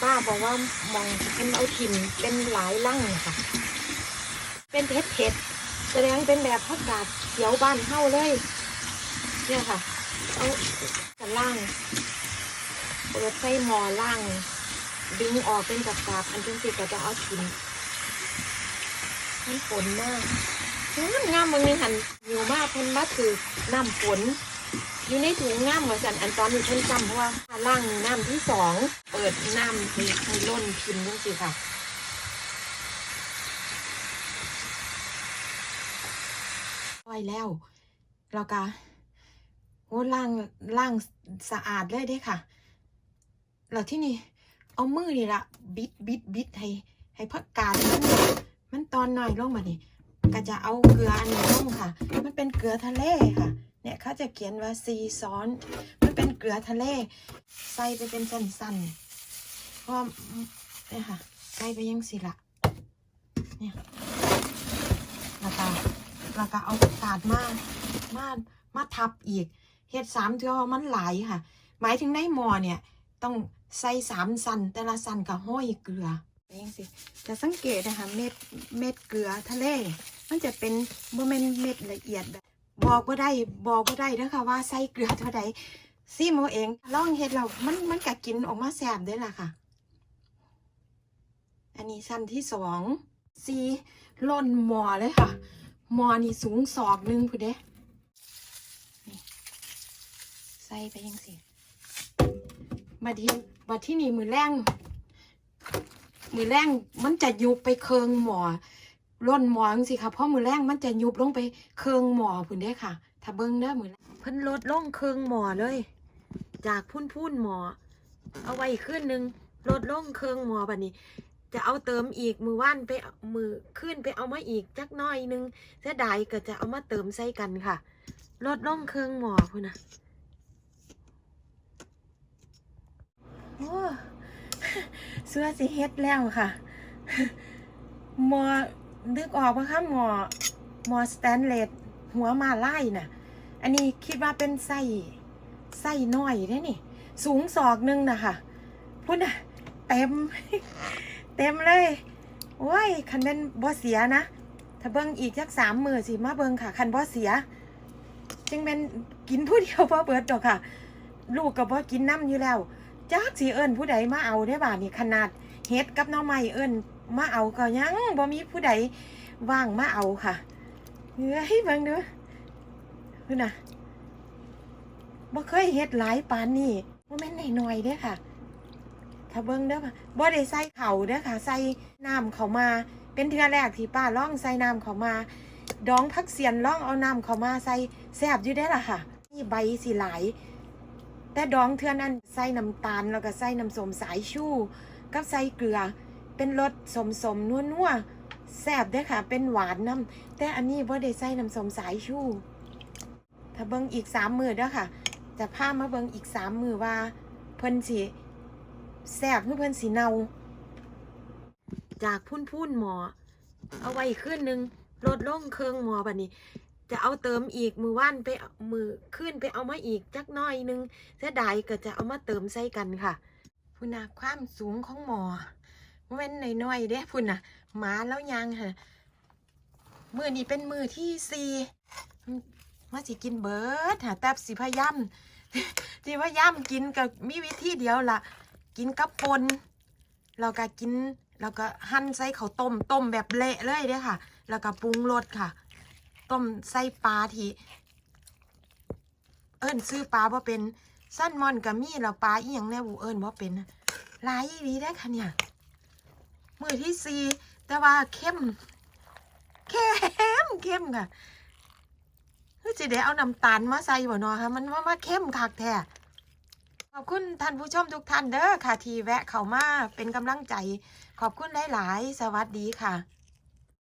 ป้าบอกว่ามองเป็นเอาถิ่นเป็นหลายล่างค่ะ เป็นเพชรเพชรแสดงเป็นแบบผักกาดเขียวบ้านเฮาเลย เนี่ยค่ะเอากันล่างเปิดไฟหมอล่าง ดึงออกเป็นกับกาบอันจังสิก็จะเอาถิ่นมันฝนมากงามงามบางนึงหันหิวมากเพิ่นมาถือน้ำฝน อยู่ในถุงน้ำเหมือนกันอันตอนนี้เพิ่นจำเพราะว่าล่างน้ำที่สองเปิดน้ำให้ให้ล้นพิมพ์จังสิค่ะปล่อยแล้วเราก็โอ้ล่างล่างสะอาดเลยเด้ค่ะแล้วที่นี่เอามือนี่ละบิดบิดบิดให้ให้พักกาดมันมันตอนหน่อยลงมานี่ก็จะเอาเกลืออันนี้ลงค่ะ มันเป็นเกลือทะเลค่ะ เนี่ยเขาจะเขียนว่าซีซ้อน มันเป็นเกลือทะเล ใส่ไปเป็นสั้นๆเพราะเนี่ยค่ะ ใส่ไปยังสิละเนี่ยแล้วก็แล้วก็เอากาดมามามาทับอีกเฮ็ดสามเทื่อมันหลายค่ะ หมายถึงในหม้อเนี่ย ต้องใส่สามสันแต่ละสันกับห้อยเกลือเองสิจะสังเกตนะคะเม็ดเม็ดเกลือทะเล มันจะเป็นโมเมนเม็ดละเอียดแบบ บอกว่าได้บอกว่าได้นะคะว่าใส่เกลือเท่าใดซีโมเองล่องเฮ็ดเรามันมันกะกินออกมาแซ่บได้ล่ะค่ะ อันนี้สั้นที่สองซีล่นหมอเลยค่ะหมอนี่สูงศอกหนึงพูดเด้ใส่ไปยังสิมาทีมาที่นี่มือแรงมือแรงมันจะยุบไปเคืองหมอ ล่นหมองสิค่ะเพราะมือแรงมันจะยุบลงไปเคืองหมอพุ่นเด้ค่ะ ถ้าเบิ้งเด้อมือเพิ่นลดลงเคืองหมอเลย จากพุ่นพุ่นหมอ เอาไว้ขึ้นหนึ่งลดลงเคืองหมอบัดนี้ จะเอาเติมอีกมือว่านไปมือขึ้นไปเอามาอีกจักหน้อยนึงเสียดายก็จะเอามาเติมใส่กันค่ะ ลดล่องเคืองหมอพุ่นนะโอ้เสื้อสิเฮ็ดแล้วค่ะหมอ นึกออกปะคะหมอหมอสแตนเลสหัวมาไล่น่ะ อันนี้คิดว่าเป็นไส้ไส้น้อยได้นี่ สูงศอกนึงน่ะค่ะพุ่นน่ะ เต็ม เต็มเลย โอ้ย คันเป็นบ่เสียนะ ถ้าเบิ่งอีกจักสามมือสิมาเบิ่งค่ะ คันบ่เสีย จึงเป็นกินผู้เดียวบ่เบิดดอกค่ะ ลูกก็บ่กินน้ำอยู่แล้วจักสิเอิ้นผู้ใดมาเอาได้บ่านี่ขนาดเฮ็ดกับน้องใหม่เอิ้น มาเอาก็ยังบ่มีผู้ใดว่างมาเอาค่ะเฮ้ยเบิ่งเด้อคือน่ะบ่เคยเฮ็ดหลายปานนี้บ่แม่นน้อยๆเด้อค่ะ ถ้าเบิ่งเด้อค่ะบ่ได้ใส่เข่าเด้อค่ะ ใส่น้ำเขามา เป็นเทื่อแรกที่ป้าล่องใส่น้ำเขามา ดองพักเสียนล่องเอาน้ำเขามาใส่แซ่บอยู่ได้ล่ะค่ะนี่ใบสีหลาย แต่ดองเทื่อนั้นใส่น้ำตาลแล้วก็ใส่น้ำส้มสายชูกับใส่เกลือ เป็นรสสมสมนัวนัวแซ่บเด้อค่ะ เป็นหวานน้ำแต่อันนี้บ่ได้ใส่น้ำสมสายชูถ้าเบิ่งอีกสามมือเด้อค่ะ จะพามาเบิ่งอีกสามมือว่าเพิ่นสิแซ่บคือเพิ่นสีเนาจากพุ่นพุ่นหมอ เอาไว้ขึ้นหนึ่งลดลงเครื่องหมอบัดนี้ จะเอาเติมอีกมือว่านไปมือขึ้นไปเอามาอีกจักน้อยนึงเสียดายก็จะเอามาเติมใส่กันค่ะพุ่นนะความสูงของหมอ เว้นน้อยๆเด้พุ่นนะหมาแล้วยังค่ะมือนี้เป็นมือที่สี่มาสิกินเบิร์ดค่ะแต่สิพยายามสิพยายามกินกับมีวิธีเดียวล่ะ กินกับปนแล้วก็กินแล้วก็หั่นใส่ข้าวต้มต้มแบบเละเลยเด้ค่ะ แล้วก็ปรุงรสค่ะ ต้มใส่ปลาทีเอิ้นซื้อปลาบ่เป็นสั้นมอนกับมีแล้วปลาอีหยังแน่บูเอิ้นบ่เป็นลายอีได้ค่ะเนี่ย มือที่สี่แต่ว่าเข้มเข้มเข้มค่ะคือสิได้เอาน้ำตาลมาใส่บ่เนาะค่ะ มันว่ามาเข้มคักแท้ขอบคุณท่านผู้ชมทุกท่านเด้อค่ะ ที่แวะเข้ามาเป็นกำลังใจ ขอบคุณหลาย ๆ สวัสดีค่ะ